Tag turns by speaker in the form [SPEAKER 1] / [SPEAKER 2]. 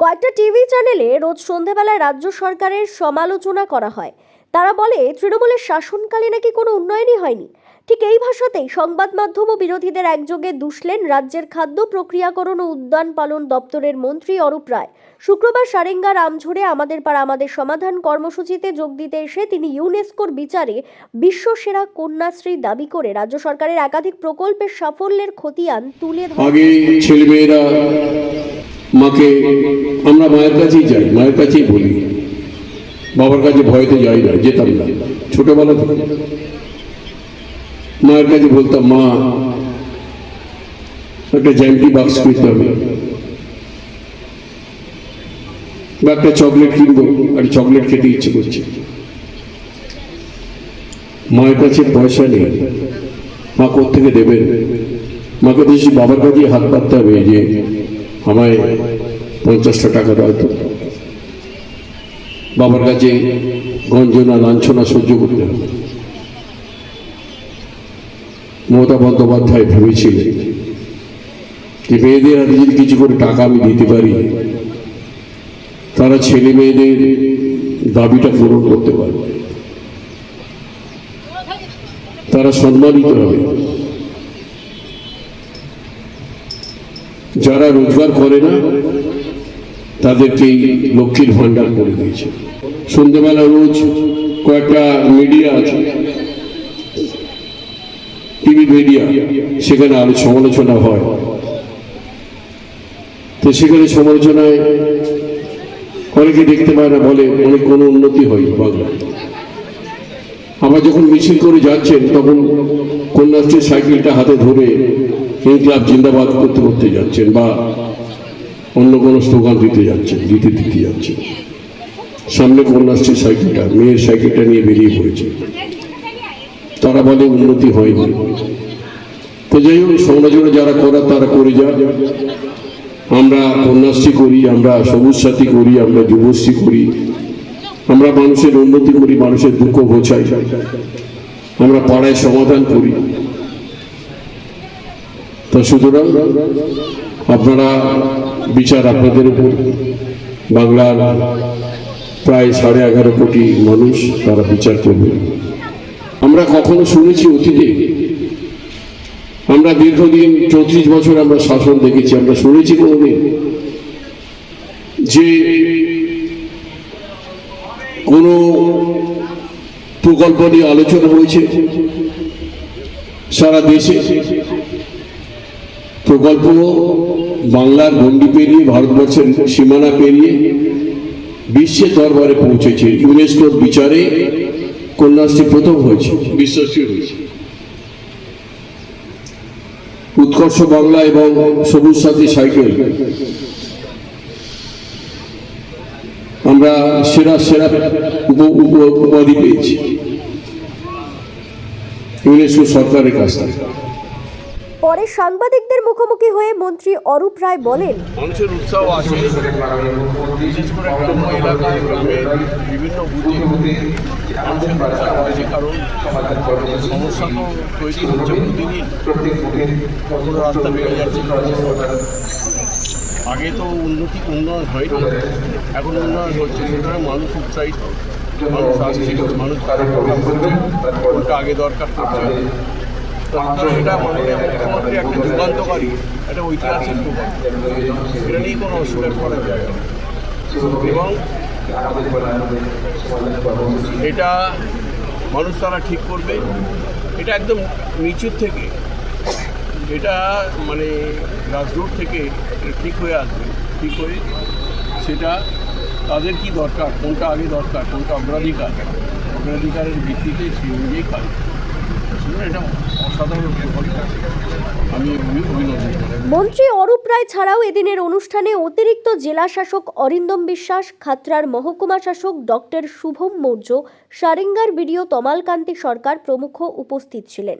[SPEAKER 1] কয়েকটা টিভি চ্যানেলে রোজ সন্ধেবেলায় রাজ্য সরকারের সমালোচনা করা হয়। তারা বলে, তৃণমূলের শাসনকালে নাকি কোনো উন্নয়নই হয়নি। ঠিক এই ভাষাতেই সংবাদ মাধ্যম ও বিরোধীদের একযোগে দুষলেন রাজ্যের খাদ্য প্রক্রিয়াকরণ ও উদ্যান পালন দপ্তরের মন্ত্রী অরূপ রায়। শুক্রবার সারেঙ্গা রামঝোড়ে আমাদের পাড়া আমাদের সমাধান কর্মসূচিতে যোগ দিতে এসে তিনি ইউনেস্কোর বিচারে বিশ্বসেরা কন্যাশ্রী দাবি করে রাজ্য সরকারের একাধিক প্রকল্পের সাফল্যের খতিয়ান তুলে ধরেন।
[SPEAKER 2] মাকে, আমরা মায়ের কাছেই যাই, মায়ের কাছেই বলি। বাবার কাছে ভয়তে যাই না, যেতাম না, ছোটবেলা থেকে। মায়ের কাছে বলতাম, মা, একটা জ্যান্টি বাক্স কিনতে হবে। বা একটা চকলেট কিনবো, আর চকলেট খেতে ইচ্ছে করছে। মায়ের কাছে পয়সা নেই। মা কোথেকে দেবেন? মাকে সেই বাবার কাছেই হাত পাততে হবে যে আমায় পঞ্চাশটা টাকা দাও তো। বাবার কাছে গঞ্জনা, লাঞ্ছনা সহ্য করতে হবে। মমতা বন্দ্যোপাধ্যায় ভেবেছিলেন যে মেয়েদের হাতে যদি কিছু করে টাকা আমি দিতে পারি। তারা ছেলে মেয়েদের দাবিটা পূরণ করতে পারবে। তারা সম্মানিত হবে। যারা রোজগার করে না তাদেরকেই লক্ষ্মীর ভান্ডার করে দিয়েছে। সন্ধ্যেবেলা রোজ কয়েকটা মিডিয়া আছে, টিভি মিডিয়া, সেখানে আরও সমালোচনা হয়। তো সেখানে সমালোচনায় অনেকে দেখতে পায় না, বলে অনেক কোনো উন্নতি হয় বাংলায়। আবার যখন মিছিল করে যাচ্ছেন, তখন কন্যাশ্রীর সাইকেলটা হাতে ধরে ইনকলাব জিন্দাবাদ করতে করতে যাচ্ছেন বা অন্য কোনো স্লোগান দিতে যাচ্ছেন, দিতে দিতে যাচ্ছেন। সামনে কন্যাশ্রীর সাইকেলটা, মেয়ের সাইকেলটা নিয়ে বেরিয়ে পড়েছে। তারা বলে, উন্নতি হয়নি। তো যাই হোক সমালোচনা যারা করার, তারা করে যা আমরা কন্যাশ্রী করি, আমরা সবুজ সাথী করি, আমরা যুবশ্রী করি। আমরা মানুষের উন্নতি করি, মানুষের দুঃখ ঘোচাই আমরা পাড়ায় সমাধান করি। তা সুতরাং আপনারা বিচার আপনাদের উপর। বাংলার প্রায় সাড়ে এগারো কোটি মানুষ তারা বিচার করবে। আমরা কখনো শুনেছি অতীতে, আমরা দীর্ঘদিন চৌত্রিশ বছর আমরা শাসন দেখেছি, আমরা শুনেছি কোনোদিন যে কোনো প্রকল্প নিয়ে আলোচনা হয়েছে? সারা দেশে প্রকল্প বাংলার গণ্ডি পেরিয়ে ভারতবর্ষের সীমানা পেরিয়ে বিশ্বের দরবারে পৌঁছেছে। ইউনেস্কোর বিচারে কন্যাশ্রী প্রথম হয়েছে। বিশ্বশ্রী হয়েছে। উৎকর্ষ বাংলা এবং সবুজ সাথী সাইকেল। আমরা সেরা সেরা উপ- উপ- উপাধি পেয়েছি। ইউনেস্কো সরকারের কাছ থেকে।
[SPEAKER 1] পরে সাংবাদিকদের মুখোমুখি হয়ে মন্ত্রী অরূপ রায় বলেন
[SPEAKER 3] মানুষের উৎসাহ আছে। বিশেষ করে গ্রাম্য এলাকায় গ্রামের বিভিন্ন বুথে মানুষের উৎসাহ আছে কারণ সমস্যা তো তৈরি হচ্ছে প্রতিদিন কখনো রাস্তা বেড়ে যাচ্ছে আগে তো উন্নতি উন্নয়ন হয়নি, এখন উন্নয়ন হচ্ছে, সুতরাং মানুষ উৎসাহিত, মানুষ আসছে মানুষ তাদের প্রোগ্রাম করছে কোনটা আগে দরকার সুতরাং এটা মাননীয় মুখ্যমন্ত্রী একটা যুগান্তকারী, একটা ঐতিহাসিক প্রকল্প এটা নিয়ে কোনো অস্বীকার করার জায়গা এবং এটা মানুষ তারা ঠিক করবে, এটা একদম নিচুর থেকে। এটা মানে গ্রাসরুট থেকে ঠিক হয়ে আসবে, ঠিক হয়ে সেটা তাদের কি দরকার, কোনটা আগে দরকার, কোনটা অগ্রাধিকার? অগ্রাধিকারের ভিত্তিতে সেই অনুযায়ী কাজ
[SPEAKER 1] মন্ত্রী অরূপ রায় ছাড়াও এদিনের অনুষ্ঠানে অতিরিক্ত জেলা শাসক অরিন্দম বিশ্বাস খাতড়ার মহকুমা শাসক ডক্টর শুভম মৌর্য, সারেঙ্গার বিডিও তমালকান্তি সরকার প্রমুখ উপস্থিত ছিলেন।